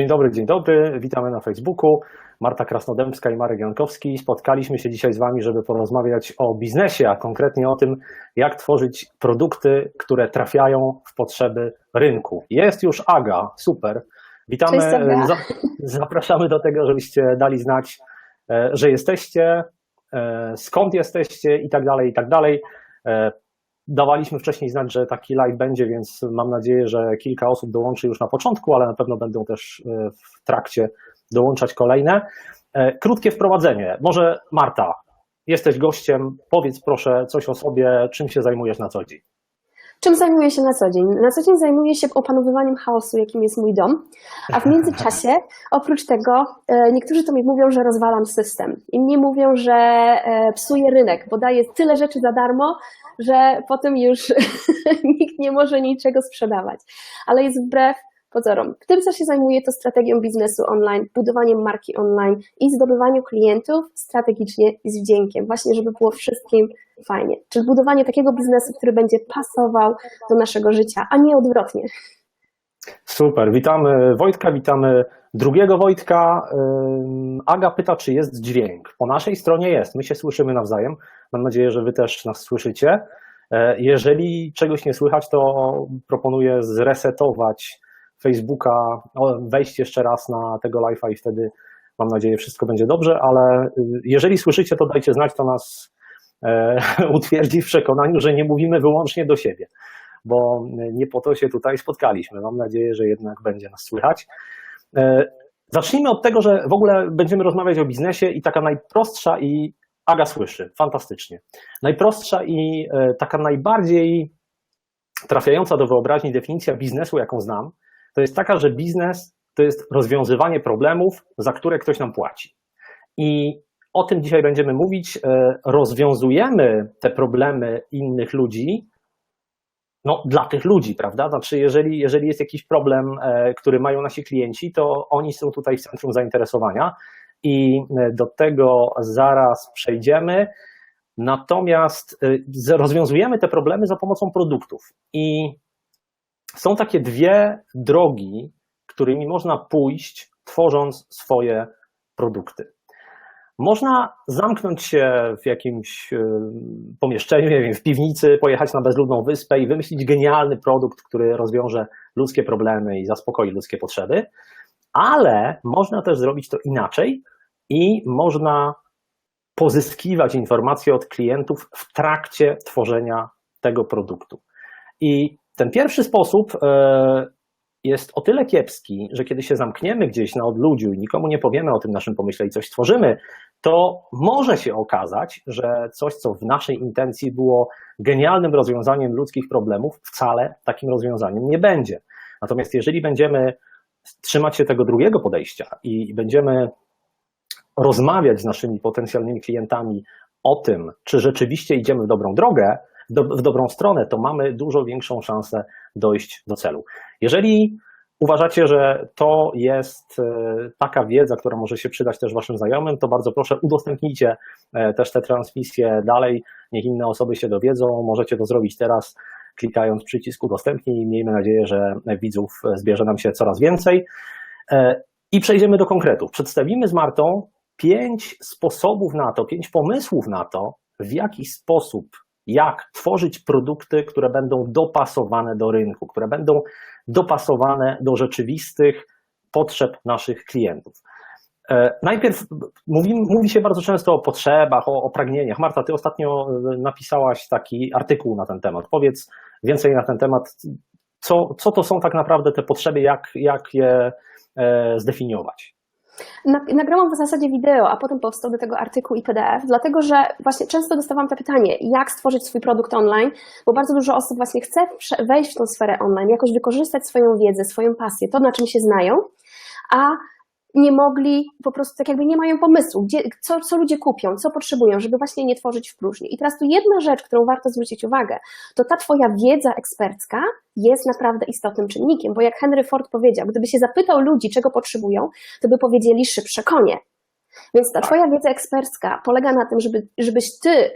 Dzień dobry, dzień dobry. Witamy na Facebooku. Marta Krasnodębska i Marek Jankowski. Spotkaliśmy się dzisiaj z Wami, żeby porozmawiać o biznesie, a konkretnie o tym, jak tworzyć produkty, które trafiają w potrzeby rynku. Jest już Aga, super. Witamy. Cześć, Zapraszamy do tego, żebyście dali znać, e, że jesteście, e, skąd jesteście i tak dalej, i tak dalej. Dawaliśmy wcześniej znać, że taki live będzie, więc mam nadzieję, że kilka osób dołączy już na początku, ale na pewno będą też e, w trakcie dołączać kolejne. E, Krótkie wprowadzenie. Może Marta, jesteś gościem, powiedz proszę coś o sobie, czym się zajmujesz na co dzień. Czym zajmuję się na co dzień? Na co dzień zajmuję się opanowywaniem chaosu, jakim jest mój dom, a w międzyczasie, oprócz tego, e, niektórzy to mi mówią, że rozwalam system. Inni mówią, że e, psuję rynek, bo daję tyle rzeczy za darmo, że potem już nikt nie może niczego sprzedawać. Ale jest wbrew pozorom. Tym, co się zajmuję, to strategią biznesu online, budowaniem marki online i zdobywaniu klientów strategicznie i z wdziękiem, właśnie żeby było wszystkim fajnie. Czyli budowanie takiego biznesu, który będzie pasował do naszego życia, a nie odwrotnie. Super, witamy Wojtka, witamy drugiego Wojtka. Aga pyta, czy jest dźwięk. Po naszej stronie jest, my się słyszymy nawzajem. Mam nadzieję, że Wy też nas słyszycie. E, Jeżeli czegoś nie słychać, to proponuję zresetować Facebooka, o, wejść jeszcze raz na tego live'a i wtedy mam nadzieję wszystko będzie dobrze, ale y, jeżeli słyszycie, to dajcie znać, to nas e, utwierdzi w przekonaniu, że nie mówimy wyłącznie do siebie bo nie po to się tutaj spotkaliśmy. Mam nadzieję, że jednak będzie nas słychać. E, Zacznijmy od tego, że w ogóle będziemy rozmawiać o biznesie i taka najprostsza i Aga słyszy, fantastycznie. Najprostsza i e, taka najbardziej trafiająca do wyobraźni definicja biznesu, jaką znam, to jest taka, że biznes to jest rozwiązywanie problemów, za które ktoś nam płaci. I o tym dzisiaj będziemy mówić. E, Rozwiązujemy te problemy innych ludzi, no, dla tych ludzi, prawda? Znaczy, jeżeli, jeżeli jest jakiś problem, e, który mają nasi klienci, to oni są tutaj w centrum zainteresowania i e, do tego zaraz przejdziemy. Natomiast rozwiązujemy te problemy za pomocą produktów. I są takie dwie drogi, którymi można pójść, tworząc swoje produkty. Można zamknąć się w jakimś e, pomieszczeniu, nie wiem, w piwnicy, pojechać na bezludną wyspę i wymyślić genialny produkt, który rozwiąże ludzkie problemy i zaspokoi ludzkie potrzeby, ale można też zrobić to inaczej i można pozyskiwać informacje od klientów w trakcie tworzenia tego produktu. I ten pierwszy sposób e, jest o tyle kiepski, że kiedy się zamkniemy gdzieś na odludziu i nikomu nie powiemy o tym naszym pomyśle i coś stworzymy, to może się okazać, że coś, co w naszej intencji było genialnym rozwiązaniem ludzkich problemów, wcale takim rozwiązaniem nie będzie. Natomiast jeżeli będziemy trzymać się tego drugiego podejścia i będziemy rozmawiać z naszymi potencjalnymi klientami o tym, czy rzeczywiście idziemy w dobrą drogę, do, w dobrą stronę, to mamy dużo większą szansę dojść do celu. Jeżeli uważacie, że to jest e, taka wiedza, która może się przydać też Waszym znajomym, to bardzo proszę udostępnijcie e, też te transmisje dalej, niech inne osoby się dowiedzą. Możecie to zrobić teraz, klikając przycisk udostępnij. Miejmy nadzieję, że widzów zbierze nam się coraz więcej. E, I przejdziemy do konkretów. Przedstawimy z Martą pięć sposobów na to, pięć pomysłów na to, w jaki sposób, jak tworzyć produkty, które będą dopasowane do rynku, które będą dopasowane do rzeczywistych potrzeb naszych klientów. E, Najpierw mówi, mówi się bardzo często o potrzebach, o, o pragnieniach. Marta, ty ostatnio e, napisałaś taki artykuł na ten temat. Powiedz więcej na ten temat. Co, co to są tak naprawdę te potrzeby, jak, jak je e, zdefiniować? Na- Nagrałam w zasadzie wideo, a potem powstał do tego artykuł i PDF, dlatego że właśnie często dostawałam to pytanie, jak stworzyć swój produkt online, bo bardzo dużo osób właśnie chce wejść w tą sferę online, jakoś wykorzystać swoją wiedzę, swoją pasję, to na czym się znają, a nie mogli, po prostu tak jakby nie mają pomysłu, gdzie, co, co ludzie kupią, co potrzebują, żeby właśnie nie tworzyć w próżni. I teraz tu jedna rzecz, którą warto zwrócić uwagę, to ta Twoja wiedza ekspercka jest naprawdę istotnym czynnikiem, bo jak Henry Ford powiedział, gdyby się zapytał ludzi, czego potrzebują, to by powiedzieli szybsze konie. Więc ta Twoja wiedza ekspercka polega na tym, żeby, żebyś Ty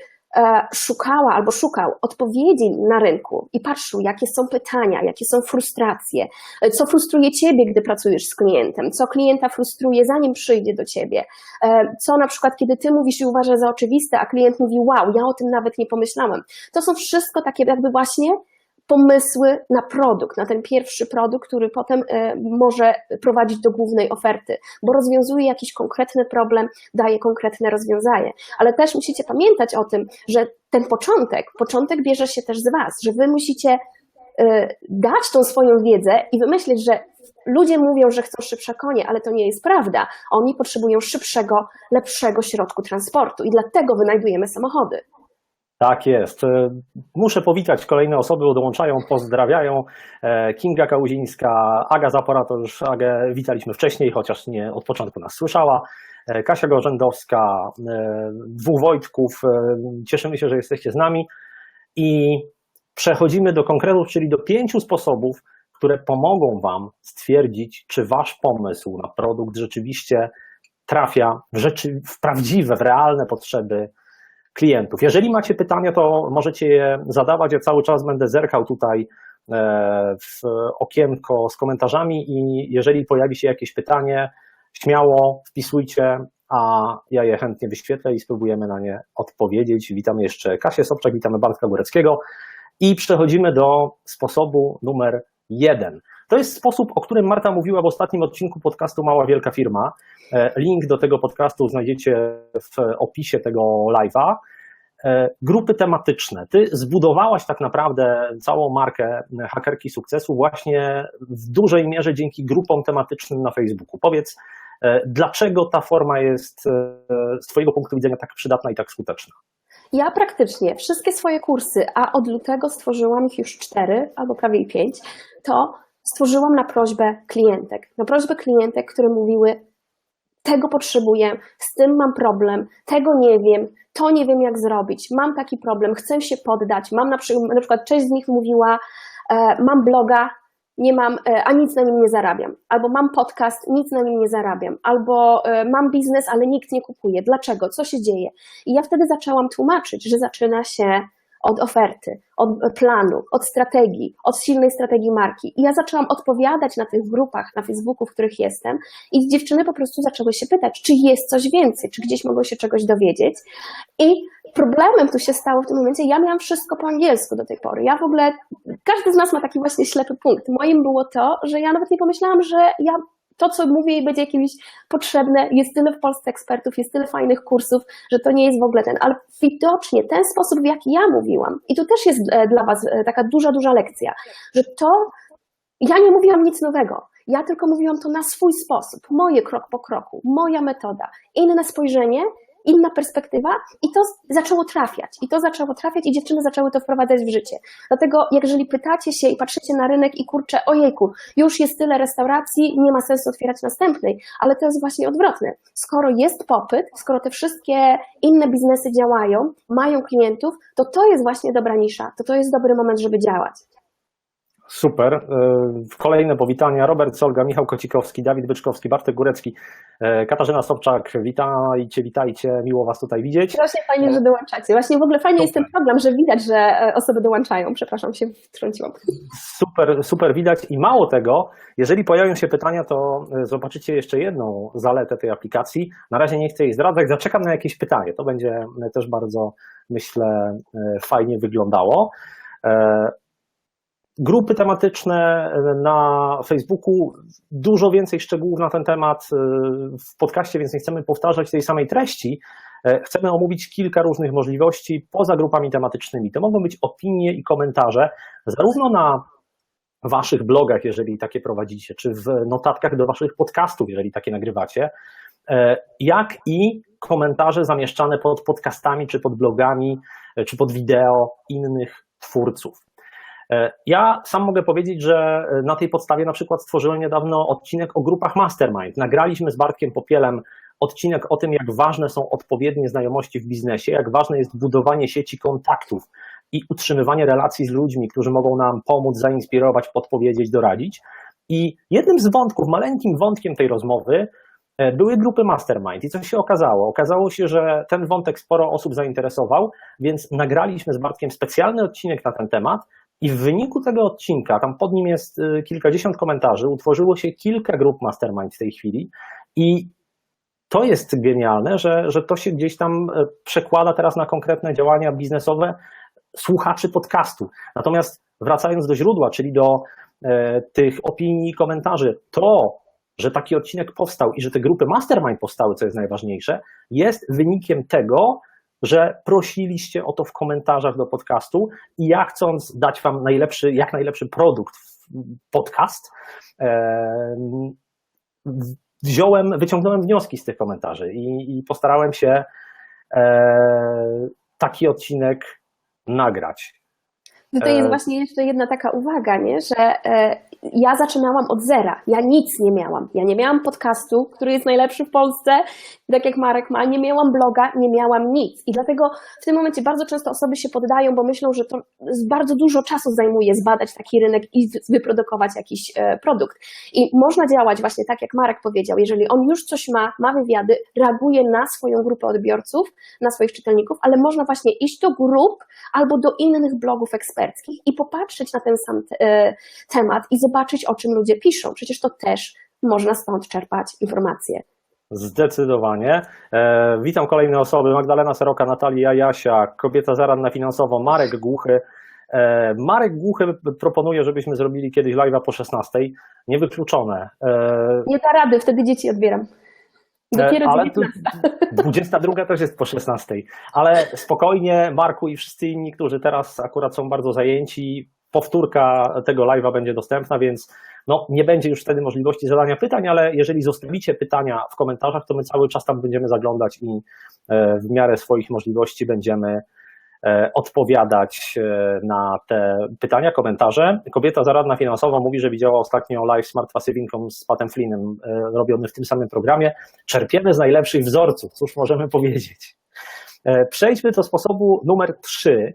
szukała albo szukał odpowiedzi na rynku i patrzył, jakie są pytania, jakie są frustracje, e, co frustruje ciebie, gdy pracujesz z klientem, co klienta frustruje, zanim przyjdzie do ciebie, e, co na przykład, kiedy ty mówisz i uważasz za oczywiste, a klient mówi, wow, ja o tym nawet nie pomyślałem. To są wszystko takie jakby właśnie pomysły na produkt, na ten pierwszy produkt, który potem e, może prowadzić do głównej oferty, bo rozwiązuje jakiś konkretny problem, daje konkretne rozwiązanie. Ale też musicie pamiętać o tym, że ten początek, początek bierze się też z Was, że Wy musicie e, dać tą swoją wiedzę i wymyślić, że ludzie mówią, że chcą szybsze konie, ale to nie jest prawda. Oni potrzebują szybszego, lepszego środku transportu i dlatego wynajdujemy samochody. Tak jest. E, Muszę powitać kolejne osoby, dołączają, pozdrawiają. E, Kinga Kałuzińska, Aga Zapora, to już Agę witaliśmy wcześniej, chociaż nie od początku nas słyszała. E, Kasia Gorzędowska, dwóch Wojtków, cieszymy się, że jesteście z nami. I przechodzimy do konkretów, czyli do pięciu sposobów, które pomogą Wam stwierdzić, czy Wasz pomysł na produkt rzeczywiście trafia w, rzeczy, w prawdziwe, w realne potrzeby klientów. Jeżeli macie pytania, to możecie je zadawać. Ja cały czas będę zerkał tutaj e, w okienko z komentarzami i jeżeli pojawi się jakieś pytanie, śmiało wpisujcie, a ja je chętnie wyświetlę i spróbujemy na nie odpowiedzieć. Witamy jeszcze Kasię Sobczak, witamy Bartka Góreckiego i przechodzimy do sposobu numer jeden. To jest sposób, o którym Marta mówiła w ostatnim odcinku podcastu Mała Wielka Firma. E, Link do tego podcastu znajdziecie w opisie tego live'a. E, Grupy tematyczne. Ty zbudowałaś tak naprawdę całą markę hakerki sukcesu właśnie w dużej mierze dzięki grupom tematycznym na Facebooku. Powiedz, e, dlaczego ta forma jest z Twojego punktu widzenia tak przydatna i tak skuteczna? Ja praktycznie wszystkie swoje kursy, a od lutego stworzyłam ich już cztery albo prawie pięć, to stworzyłam na prośbę klientek. Na prośbę klientek, które mówiły: Tego potrzebuję, z tym mam problem, tego nie wiem, to nie wiem jak zrobić, mam taki problem, chcę się poddać. Mam na przykład, na przykład część z nich mówiła: e, Mam bloga, nie mam, e, a nic na nim nie zarabiam. Albo mam podcast, nic na nim nie zarabiam. Albo e, mam biznes, ale nikt nie kupuje. Dlaczego? Co się dzieje? I ja wtedy zaczęłam tłumaczyć, że zaczyna się od oferty, od planu, od strategii, od silnej strategii marki. I ja zaczęłam odpowiadać na tych grupach na Facebooku, w których jestem, i dziewczyny po prostu zaczęły się pytać, czy jest coś więcej, czy gdzieś mogą się czegoś dowiedzieć. I problemem tu się stało w tym momencie, ja miałam wszystko po angielsku do tej pory. Ja w ogóle, każdy z nas ma taki właśnie ślepy punkt. Moim było to, że ja nawet nie pomyślałam, że ja to, co mówię, będzie jakimś potrzebne. Jest tyle w Polsce ekspertów, jest tyle fajnych kursów, że to nie jest w ogóle ten. Ale widocznie ten sposób, w jaki ja mówiłam, i to też jest e, dla Was e, taka duża, duża lekcja, że to ja nie mówiłam nic nowego. Ja tylko mówiłam to na swój sposób, moje krok po kroku, moja metoda, inne spojrzenie, inna perspektywa i to zaczęło trafiać. I to zaczęło trafiać i dziewczyny zaczęły to wprowadzać w życie. Dlatego jeżeli pytacie się i patrzycie na rynek i kurczę, ojejku, już jest tyle restauracji, nie ma sensu otwierać następnej, ale to jest właśnie odwrotne. Skoro jest popyt, skoro te wszystkie inne biznesy działają, mają klientów, to to jest właśnie dobra nisza, to to jest dobry moment, żeby działać. Super. E, Kolejne powitania. Robert Solga, Michał Kocikowski, Dawid Byczkowski, Bartek Górecki, Katarzyna Sobczak. Witajcie, witajcie. Miło Was tutaj widzieć. Strasznie fajnie, że dołączacie. Właśnie w ogóle fajnie jest ten program, że widać, że e, osoby dołączają. Przepraszam, się wtrąciłam. Super, super widać i mało tego, jeżeli pojawią się pytania, to e, zobaczycie jeszcze jedną zaletę tej aplikacji. Na razie nie chcę jej zdradzać, zaczekam na jakieś pytanie. To będzie e, też bardzo, myślę, e, fajnie wyglądało. E, Grupy tematyczne na Facebooku, dużo więcej szczegółów na ten temat e, w podcaście, więc nie chcemy powtarzać tej samej treści. E, Chcemy omówić kilka różnych możliwości poza grupami tematycznymi. To mogą być opinie i komentarze, zarówno na waszych blogach, jeżeli takie prowadzicie, czy w notatkach do waszych podcastów, jeżeli takie nagrywacie, e, jak i komentarze zamieszczane pod podcastami, czy pod blogami, e, czy pod wideo innych twórców. E, Ja sam mogę powiedzieć, że na tej podstawie na przykład stworzyłem niedawno odcinek o grupach Mastermind. Nagraliśmy z Bartkiem Popielem odcinek o tym, jak ważne są odpowiednie znajomości w biznesie, jak ważne jest budowanie sieci kontaktów i utrzymywanie relacji z ludźmi, którzy mogą nam pomóc, zainspirować, podpowiedzieć, doradzić. I jednym z wątków, maleńkim wątkiem tej rozmowy e, były grupy mastermind i co się okazało? Okazało się, że ten wątek sporo osób zainteresował, więc nagraliśmy z Bartkiem specjalny odcinek na ten temat i w wyniku tego odcinka, tam pod nim jest y, kilkadziesiąt komentarzy, utworzyło się kilka grup mastermind w tej chwili i to jest genialne, że, że to się gdzieś tam e, przekłada teraz na konkretne działania biznesowe słuchaczy podcastu. Natomiast wracając do źródła, czyli do e, tych opinii i komentarzy, to, że taki odcinek powstał i że te grupy mastermind powstały, co jest najważniejsze, jest wynikiem tego, że prosiliście o to w komentarzach do podcastu i ja chcąc dać wam najlepszy, jak najlepszy produkt, podcast, e, wziąłem, wyciągnąłem wnioski z tych komentarzy i, i postarałem się e, taki odcinek nagrać. Tutaj E, jest właśnie jeszcze jedna taka uwaga, nie? że e, ja zaczynałam od zera. Ja nic nie miałam. Ja nie miałam podcastu, który jest najlepszy w Polsce, tak jak Marek ma, nie miałam bloga, nie miałam nic. I dlatego w tym momencie bardzo często osoby się poddają, bo myślą, że to bardzo dużo czasu zajmuje zbadać taki rynek i wy- wyprodukować jakiś e, produkt. I można działać właśnie tak, jak Marek powiedział. Jeżeli on już coś ma, ma wywiady, reaguje na swoją grupę odbiorców, na swoich czytelników, ale można właśnie iść do grup albo do innych blogów eksperckich i popatrzeć na ten sam e, temat i zobaczyć, o czym ludzie piszą. Przecież to też można stąd czerpać informacje. Zdecydowanie. E, witam kolejne osoby. Magdalena Seroka, Natalia Jasia, kobieta zaradna finansowo, Marek Głuchy. E, Marek Głuchy proponuje, żebyśmy zrobili kiedyś live'a po 16. Niewykluczone. E, Nie da rady, wtedy dzieci odbieram. Dopiero E, ale tu 19. 22 też jest po 16. Ale spokojnie, Marku i wszyscy inni, którzy teraz akurat są bardzo zajęci, powtórka tego live'a będzie dostępna, więc no, nie będzie już wtedy możliwości zadania pytań, ale jeżeli zostawicie pytania w komentarzach, to my cały czas tam będziemy zaglądać i e, w miarę swoich możliwości będziemy e, odpowiadać e, na te pytania, komentarze. Kobieta zaradna finansowo mówi, że widziała ostatnio live Smart Passive Income z Patem Flynnem robiony w tym samym programie. Czerpiemy z najlepszych wzorców, cóż możemy powiedzieć. Przejdźmy do sposobu numer 3.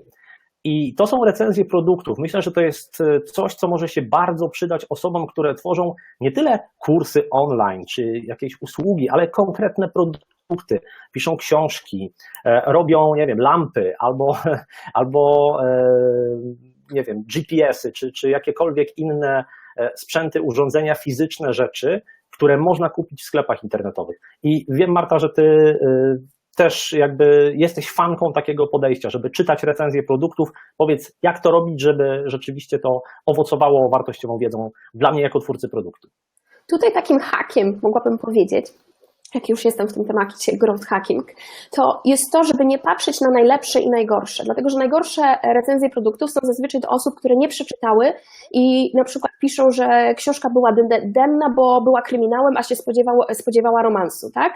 I to są recenzje produktów. Myślę, że to jest e, coś, co może się bardzo przydać osobom, które tworzą nie tyle kursy online czy jakieś usługi, ale konkretne produkty. Piszą książki, e, robią, nie wiem, lampy albo, albo e, nie wiem, GPS-y czy, czy jakiekolwiek inne sprzęty, urządzenia fizyczne rzeczy, które można kupić w sklepach internetowych. I wiem, Marta, że ty też jakby jesteś fanką takiego podejścia, żeby czytać recenzje produktów. Powiedz, jak to robić, żeby rzeczywiście to owocowało wartościową wiedzą dla mnie jako twórcy produktu. Tutaj takim hakiem mogłabym powiedzieć, jak już jestem w tym temacie growth hacking, to jest to, żeby nie patrzeć na najlepsze i najgorsze, dlatego że najgorsze recenzje produktów są zazwyczaj do osób, które nie przeczytały i na przykład piszą, że książka była den- denna, bo była kryminałem, a się spodziewało, spodziewała romansu, tak?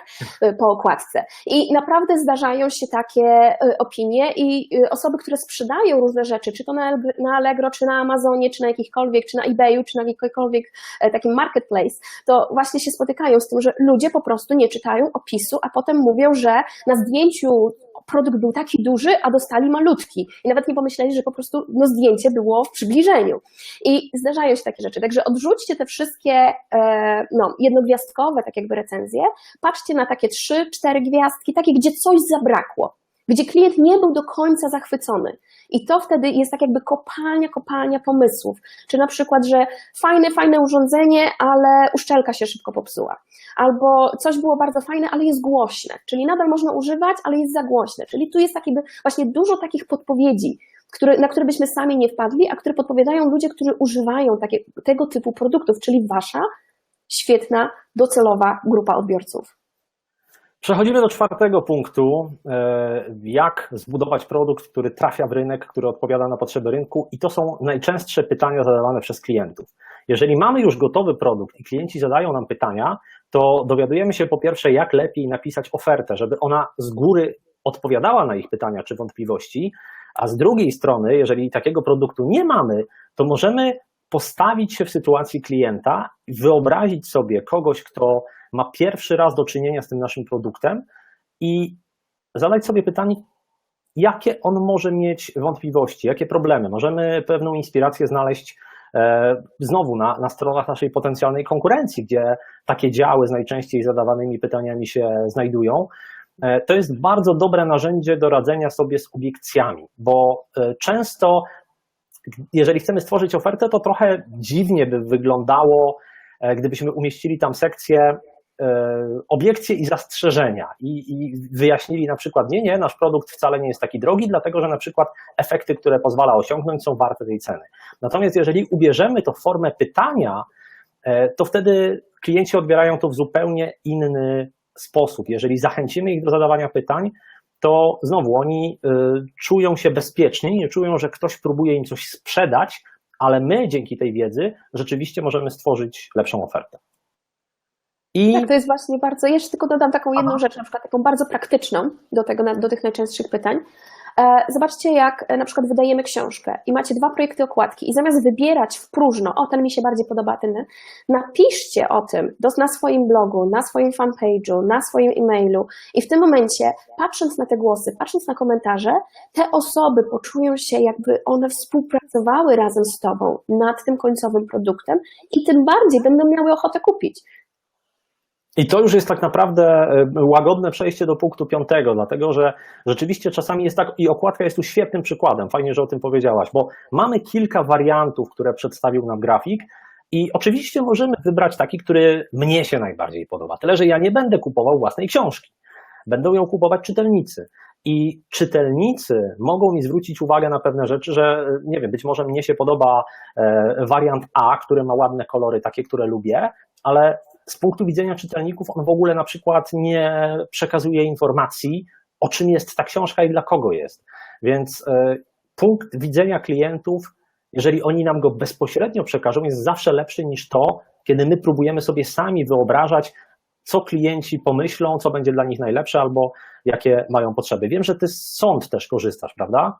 Po okładce. I naprawdę zdarzają się takie e, opinie i e, osoby, które sprzedają różne rzeczy, czy to na Allegro, czy na Amazonie, czy na jakichkolwiek, czy na eBayu, czy na jakimkolwiek e, takim marketplace, to właśnie się spotykają z tym, że ludzie po prostu nie czytają opisu, a potem mówią, że na zdjęciu produkt był taki duży, a dostali malutki. I nawet nie pomyśleli, że po prostu no, zdjęcie było w przybliżeniu. I zdarzają się takie rzeczy. Także odrzućcie te wszystkie e, no, jednogwiazdkowe tak jakby recenzje, patrzcie na takie trzy, cztery gwiazdki, takie, gdzie coś zabrakło, gdzie klient nie był do końca zachwycony. I to wtedy jest tak jakby kopalnia, kopalnia pomysłów. Czy na przykład, że fajne, fajne urządzenie, ale uszczelka się szybko popsuła. Albo coś było bardzo fajne, ale jest głośne. Czyli nadal można używać, ale jest za głośne. Czyli tu jest tak jakby właśnie dużo takich podpowiedzi, na które byśmy sami nie wpadli, a które podpowiadają ludzie, którzy używają takie, tego typu produktów, czyli wasza świetna, docelowa grupa odbiorców. Przechodzimy do czwartego punktu. e, Jak zbudować produkt, który trafia w rynek, który odpowiada na potrzeby rynku, i to są najczęstsze pytania zadawane przez klientów. Jeżeli mamy już gotowy produkt i klienci zadają nam pytania, to dowiadujemy się po pierwsze, jak lepiej napisać ofertę, żeby ona z góry odpowiadała na ich pytania czy wątpliwości, a z drugiej strony, jeżeli takiego produktu nie mamy, to możemy postawić się w sytuacji klienta wyobrazić sobie kogoś, kto ma pierwszy raz do czynienia z tym naszym produktem i zadać sobie pytanie, jakie on może mieć wątpliwości, jakie problemy. Możemy pewną inspirację znaleźć e, znowu na, na stronach naszej potencjalnej konkurencji, gdzie takie działy z najczęściej zadawanymi pytaniami się znajdują. E, to jest bardzo dobre narzędzie do radzenia sobie z obiekcjami, bo e, często, jeżeli chcemy stworzyć ofertę, to trochę dziwnie by wyglądało, e, gdybyśmy umieścili tam sekcję obiekcje i zastrzeżenia i, i, wyjaśnili na przykład, nie, nie, nasz produkt wcale nie jest taki drogi, dlatego że na przykład efekty, które pozwala osiągnąć, są warte tej ceny. Natomiast jeżeli ubierzemy to w formę pytania, to wtedy klienci odbierają to w zupełnie inny sposób. Jeżeli zachęcimy ich do zadawania pytań, to znowu oni y, czują się bezpiecznie, nie czują, że ktoś próbuje im coś sprzedać, ale my dzięki tej wiedzy rzeczywiście możemy stworzyć lepszą ofertę. I... Tak, to jest właśnie bardzo. Jeszcze tylko dodam taką jedną Aha. rzecz, na przykład taką bardzo praktyczną do, tego, do tych najczęstszych pytań. E, zobaczcie, jak e, na przykład wydajemy książkę i macie dwa projekty okładki i zamiast wybierać w próżno, o ten mi się bardziej podoba, ten, napiszcie o tym na swoim blogu, na swoim fanpage'u, na swoim e-mailu i w tym momencie, patrząc na te głosy, patrząc na komentarze, te osoby poczują się, jakby one współpracowały razem z Tobą nad tym końcowym produktem i tym bardziej będą miały ochotę kupić. I to już jest tak naprawdę e, łagodne przejście do punktu piątego, dlatego że rzeczywiście czasami jest tak, i okładka jest tu świetnym przykładem, fajnie, że o tym powiedziałaś, bo mamy kilka wariantów, które przedstawił nam grafik, i oczywiście możemy wybrać taki, który mnie się najbardziej podoba. Tyle, że ja nie będę kupował własnej książki. Będą ją kupować czytelnicy. I czytelnicy mogą mi zwrócić uwagę na pewne rzeczy, że nie wiem, być może mnie się podoba e, wariant A, który ma ładne kolory, takie, które lubię, ale z punktu widzenia czytelników on w ogóle na przykład nie przekazuje informacji, o czym jest ta książka i dla kogo jest. Więc e, punkt widzenia klientów, jeżeli oni nam go bezpośrednio przekażą, jest zawsze lepszy niż to, kiedy my próbujemy sobie sami wyobrażać, co klienci pomyślą, co będzie dla nich najlepsze albo jakie mają potrzeby. Wiem, że ty sąd też korzystasz, prawda?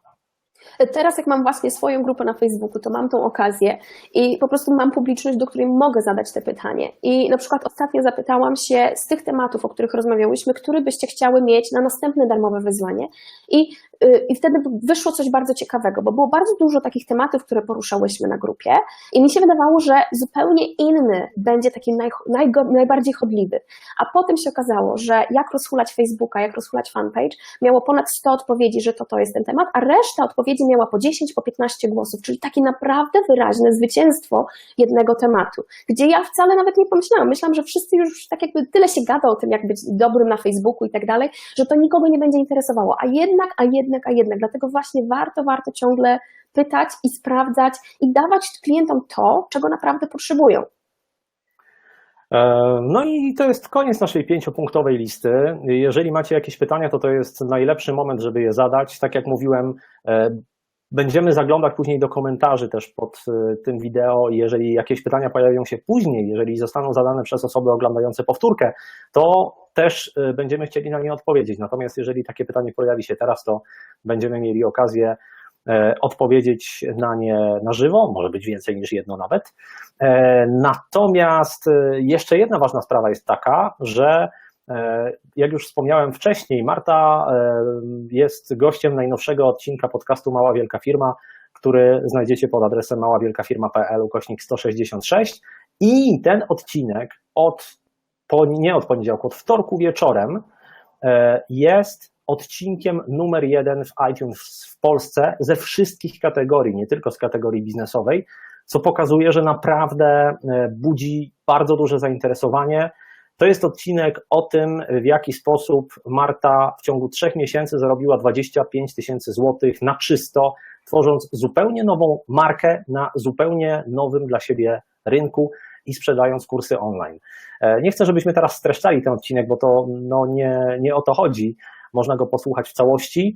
Teraz, jak mam właśnie swoją grupę na Facebooku, to mam tą okazję i po prostu mam publiczność, do której mogę zadać te pytanie. I na przykład ostatnio zapytałam się z tych tematów, o których rozmawiałyśmy, który byście chciały mieć na następne darmowe wyzwanie. I Y, I wtedy wyszło coś bardzo ciekawego, bo było bardzo dużo takich tematów, które poruszałyśmy na grupie, i mi się wydawało, że zupełnie inny będzie taki naj, naj, najbardziej chodliwy. A potem się okazało, że jak rozhulać Facebooka, jak rozhulać fanpage, miało ponad 100 odpowiedzi, że to to jest ten temat, a reszta odpowiedzi miała po 10, po 15 głosów, czyli takie naprawdę wyraźne zwycięstwo jednego tematu, gdzie ja wcale nawet nie pomyślałam. Myślałam, że wszyscy już tak jakby tyle się gada o tym, jak być dobrym na Facebooku i tak dalej, że to nikogo nie będzie interesowało. A jednak, a jednak, a jednak. Dlatego właśnie warto, warto ciągle pytać i sprawdzać i dawać klientom to, czego naprawdę potrzebują. E, no i to jest koniec naszej pięciopunktowej listy. Jeżeli macie jakieś pytania, to to jest najlepszy moment, żeby je zadać. Tak jak mówiłem, e, będziemy zaglądać później do komentarzy też pod e, tym wideo. Jeżeli jakieś pytania pojawią się później, jeżeli zostaną zadane przez osoby oglądające powtórkę, to też będziemy chcieli na nie odpowiedzieć. Natomiast jeżeli takie pytanie pojawi się teraz, to będziemy mieli okazję odpowiedzieć na nie na żywo, może być więcej niż jedno nawet. E, natomiast e, jeszcze jedna ważna sprawa jest taka, że jak już wspomniałem wcześniej, Marta jest gościem najnowszego odcinka podcastu Mała Wielka Firma, który znajdziecie pod adresem maławielkafirma.pl ukośnik 166 i ten odcinek od nie od poniedziałku, od wtorku wieczorem e, jest odcinkiem numer jeden w iTunes w Polsce ze wszystkich kategorii, nie tylko z kategorii biznesowej, co pokazuje, że naprawdę e, budzi bardzo duże zainteresowanie. To jest odcinek o tym, w jaki sposób Marta w ciągu trzech miesięcy zarobiła 25 tysięcy złotych na czysto, tworząc zupełnie nową markę na zupełnie nowym dla siebie rynku i sprzedając kursy online. E, nie chcę, żebyśmy teraz streszczali ten odcinek, bo to no, nie, nie o to chodzi. Można go posłuchać w całości.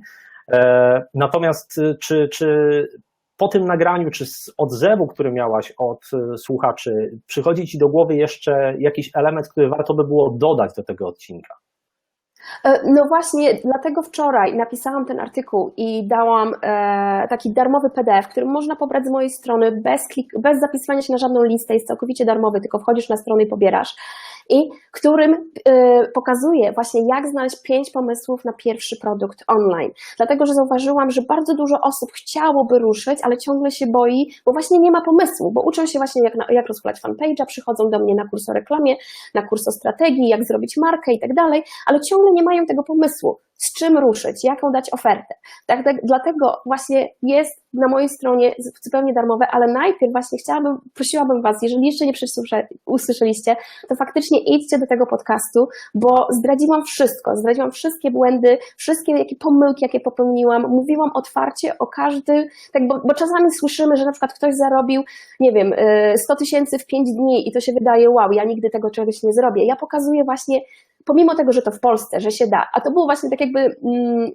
E, natomiast y, czy, czy po tym nagraniu, czy z odzewu, który miałaś od y, słuchaczy, przychodzi Ci do głowy jeszcze jakiś element, który warto by było dodać do tego odcinka? E, no właśnie, dlatego wczoraj napisałam ten artykuł i dałam e, taki darmowy PDF, który można pobrać z mojej strony bez, klik, bez zapisywania się na żadną listę, jest całkowicie darmowy, tylko wchodzisz na stronę i pobierasz. I którym y, pokazuje właśnie, jak znaleźć pięć pomysłów na pierwszy produkt online. Dlatego, że zauważyłam, że bardzo dużo osób chciałoby ruszyć, ale ciągle się boi, bo właśnie nie ma pomysłu, bo uczą się właśnie, jak, na, jak rozchulać fanpage'a, przychodzą do mnie na kurs o reklamie, na kurs o strategii, jak zrobić markę i tak dalej, ale ciągle nie mają tego pomysłu z czym ruszyć, jaką dać ofertę. Tak, tak, dlatego właśnie jest na mojej stronie zupełnie darmowe, ale najpierw właśnie chciałabym, prosiłabym Was, jeżeli jeszcze nie usłyszeliście, to faktycznie idźcie do tego podcastu, bo zdradziłam wszystko, zdradziłam wszystkie błędy, wszystkie jakie pomyłki, jakie popełniłam, mówiłam otwarcie o każdym, tak, bo, bo czasami słyszymy, że na przykład ktoś zarobił, nie wiem, 100 tysięcy w 5 dni i to się wydaje, wow, ja nigdy tego czegoś nie zrobię. Ja pokazuję właśnie pomimo tego, że to w Polsce, że się da. A to było właśnie tak jakby mm,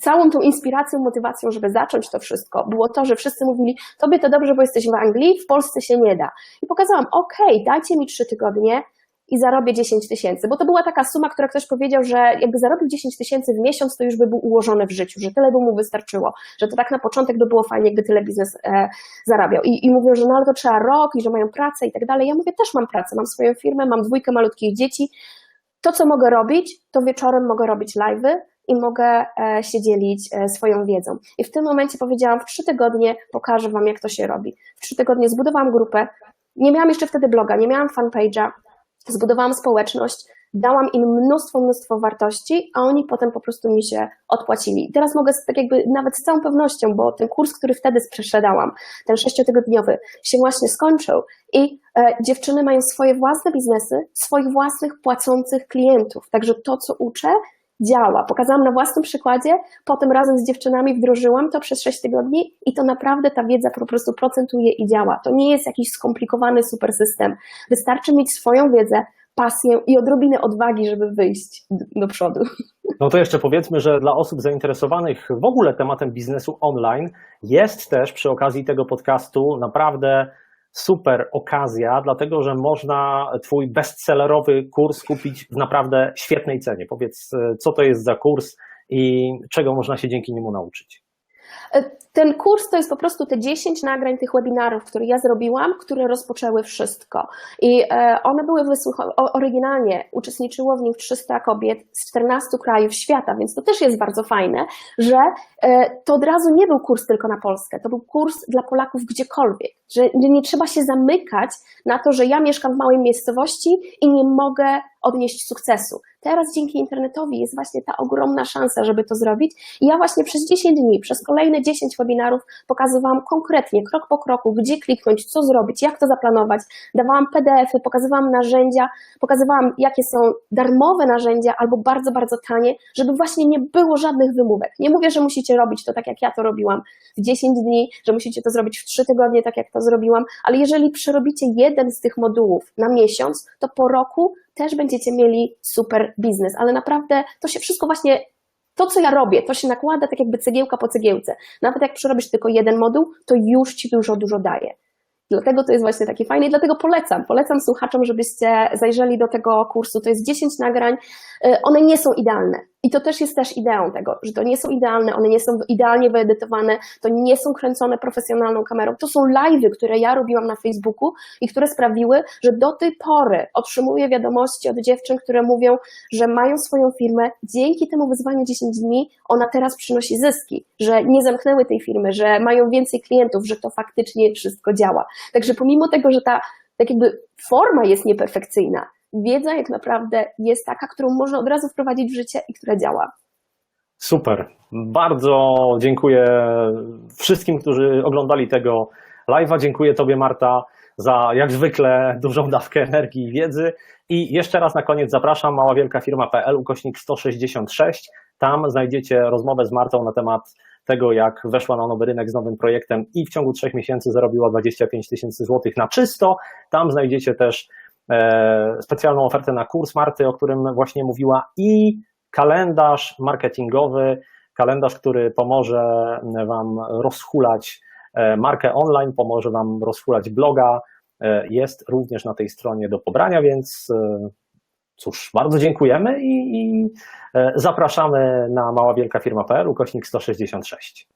całą tą inspiracją, motywacją, żeby zacząć to wszystko, było to, że wszyscy mówili, tobie to dobrze, bo jesteś w Anglii, w Polsce się nie da. I pokazałam, okej, okay, dajcie mi trzy tygodnie i zarobię 10 tysięcy, bo to była taka suma, która ktoś powiedział, że jakby zarobił 10 tysięcy w miesiąc, to już by był ułożony w życiu, że tyle by mu wystarczyło, że to tak na początek by było fajnie, jakby tyle biznes e, zarabiał. I, I mówią, że no ale to trzeba rok i że mają pracę i tak dalej. Ja mówię, też mam pracę, mam swoją firmę, mam dwójkę malutkich dzieci, to, co mogę robić, to wieczorem mogę robić live'y i mogę e, się dzielić e, swoją wiedzą. I w tym momencie powiedziałam, w trzy tygodnie pokażę Wam, jak to się robi. W trzy tygodnie zbudowałam grupę, nie miałam jeszcze wtedy bloga, nie miałam fanpage'a, zbudowałam społeczność, dałam im mnóstwo, mnóstwo wartości, a oni potem po prostu mi się odpłacili. Teraz mogę tak jakby nawet z całą pewnością, bo ten kurs, który wtedy sprzedałam, ten sześciotygodniowy, się właśnie skończył i e, dziewczyny mają swoje własne biznesy, swoich własnych płacących klientów. Także to, co uczę, działa. Pokazałam na własnym przykładzie, potem razem z dziewczynami wdrożyłam to przez 6 tygodni i to naprawdę ta wiedza po prostu procentuje i działa. To nie jest jakiś skomplikowany super system. Wystarczy mieć swoją wiedzę, pasję i odrobinę odwagi, żeby wyjść do przodu. No to jeszcze powiedzmy, że dla osób zainteresowanych w ogóle tematem biznesu online jest też przy okazji tego podcastu naprawdę super okazja, dlatego że można Twój bestsellerowy kurs kupić w naprawdę świetnej cenie. Powiedz, co to jest za kurs i czego można się dzięki niemu nauczyć. Ten kurs to jest po prostu te 10 nagrań tych webinarów, które ja zrobiłam, które rozpoczęły wszystko. I e, one były wysłuchane, oryginalnie uczestniczyło w nich 300 kobiet z 14 krajów świata, więc to też jest bardzo fajne, że e, to od razu nie był kurs tylko na Polskę, to był kurs dla Polaków gdziekolwiek, że nie trzeba się zamykać na to, że ja mieszkam w małej miejscowości i nie mogę odnieść sukcesu. Teraz dzięki internetowi jest właśnie ta ogromna szansa, żeby to zrobić. I ja właśnie przez 10 dni, przez kolejne 10 webinarów pokazywałam konkretnie, krok po kroku, gdzie kliknąć, co zrobić, jak to zaplanować. Dawałam PDF-y, pokazywałam narzędzia, pokazywałam, jakie są darmowe narzędzia albo bardzo, bardzo tanie, żeby właśnie nie było żadnych wymówek. Nie mówię, że musicie robić to tak, jak ja to robiłam w 10 dni, że musicie to zrobić w 3 tygodnie, tak jak to zrobiłam, ale jeżeli przerobicie jeden z tych modułów na miesiąc, to po roku też będziecie mieli super biznes, ale naprawdę to się wszystko właśnie, to co ja robię, to się nakłada tak jakby cegiełka po cegiełce. Nawet jak przerobisz tylko jeden moduł, to już ci dużo, dużo daje. Dlatego to jest właśnie takie fajne i dlatego polecam. Polecam słuchaczom, żebyście zajrzeli do tego kursu. To jest 10 nagrań. Y, one nie są idealne. I to też jest też ideą tego, że to nie są idealne, one nie są idealnie wyedytowane, to nie są kręcone profesjonalną kamerą. To są live'y, które ja robiłam na Facebooku i które sprawiły, że do tej pory otrzymuję wiadomości od dziewczyn, które mówią, że mają swoją firmę. Dzięki temu wyzwaniu 10 dni ona teraz przynosi zyski, że nie zamknęły tej firmy, że mają więcej klientów, że to faktycznie wszystko działa. Także pomimo tego, że ta tak jakby forma jest nieperfekcyjna, wiedza jak naprawdę jest taka, którą można od razu wprowadzić w życie i która działa. Super. Bardzo dziękuję wszystkim, którzy oglądali tego live'a. Dziękuję Tobie, Marta, za jak zwykle dużą dawkę energii i wiedzy. I jeszcze raz na koniec zapraszam maławielkafirma.pl ukośnik 166. Tam znajdziecie rozmowę z Martą na temat tego, jak weszła na nowy rynek z nowym projektem i w ciągu trzech miesięcy zarobiła 25 tysięcy złotych na czysto. Tam znajdziecie też specjalną ofertę na kurs Marty, o którym właśnie mówiła i kalendarz marketingowy, kalendarz, który pomoże Wam rozhulać e, markę online, pomoże Wam rozhulać bloga, e, jest również na tej stronie do pobrania, więc cóż, bardzo dziękujemy i, i zapraszamy na maławielkafirma.pl ukośnik 166.